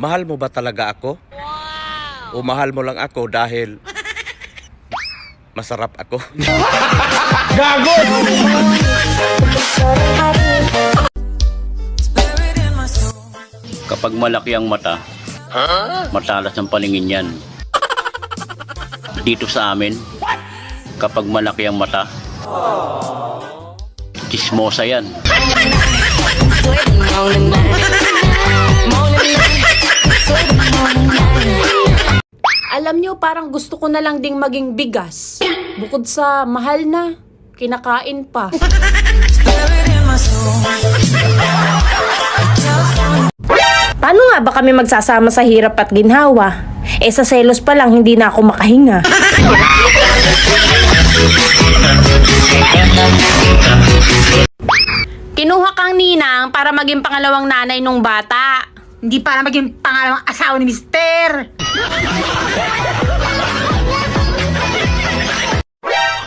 Mahal mo ba talaga ako? O mahal mo lang ako dahil masarap ako? Kapag malaki ang mata, matalas ang paningin yan. Dito sa amin, kapag malaki ang mata, chismosa yan. Nyo, parang gusto ko na lang ding maging bigas. Bukod sa mahal na, kinakain pa. Paano nga ba kami magsasama sa hirap at ginhawa? Eh sa selos pa lang, hindi na ako makahinga. Kinuha kang ninang para maging pangalawang nanay nung bata. Hindi para maging pangalawang asawa ni Mister.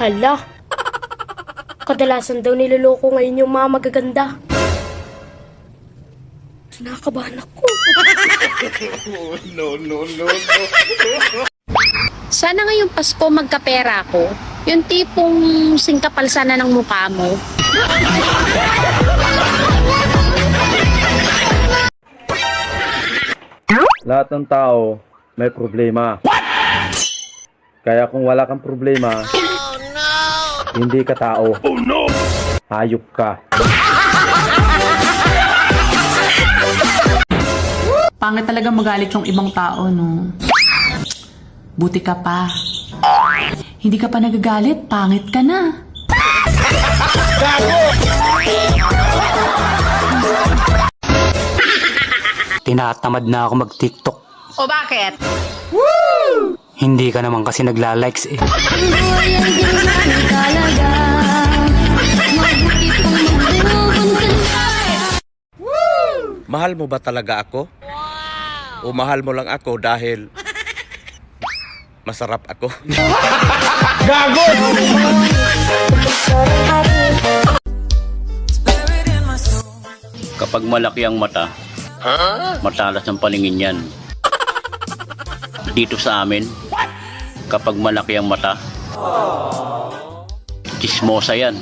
Hala. Kadalasan daw niloloko ngayon yung mga magaganda. Nakakabahan ako. Sana ngayong Pasko magkapera ko. Yung tipong singkapal sana ng mukha mo. Lahat ng tao may problema. Kaya kung wala kang problema, hindi ka tao. Hayop ka. Pangit talaga magalit yung ibang tao, no? Buti ka pa. Hindi ka pa nagagalit, pangit ka na. Tinatamad na ako mag-TikTok. O bakit? Hindi ka naman kasi nagla-likes eh. Mahal mo ba talaga ako? O mahal mo lang ako dahil masarap ako? Kapag malaki ang mata, matalas ang paningin yan. Dito sa amin, kapag malaki ang mata, chismosa yan.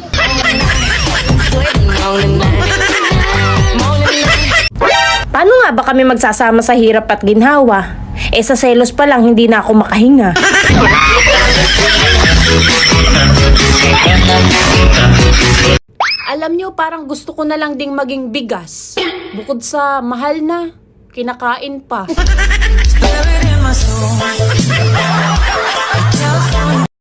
Paano nga ba kami magsasama sa hirap at ginhawa? Eh sa selos pa lang, hindi na ako makahinga. Alam nyo, parang gusto ko na lang ding maging bigas. Bukod sa mahal na, kinakain pa. yourself.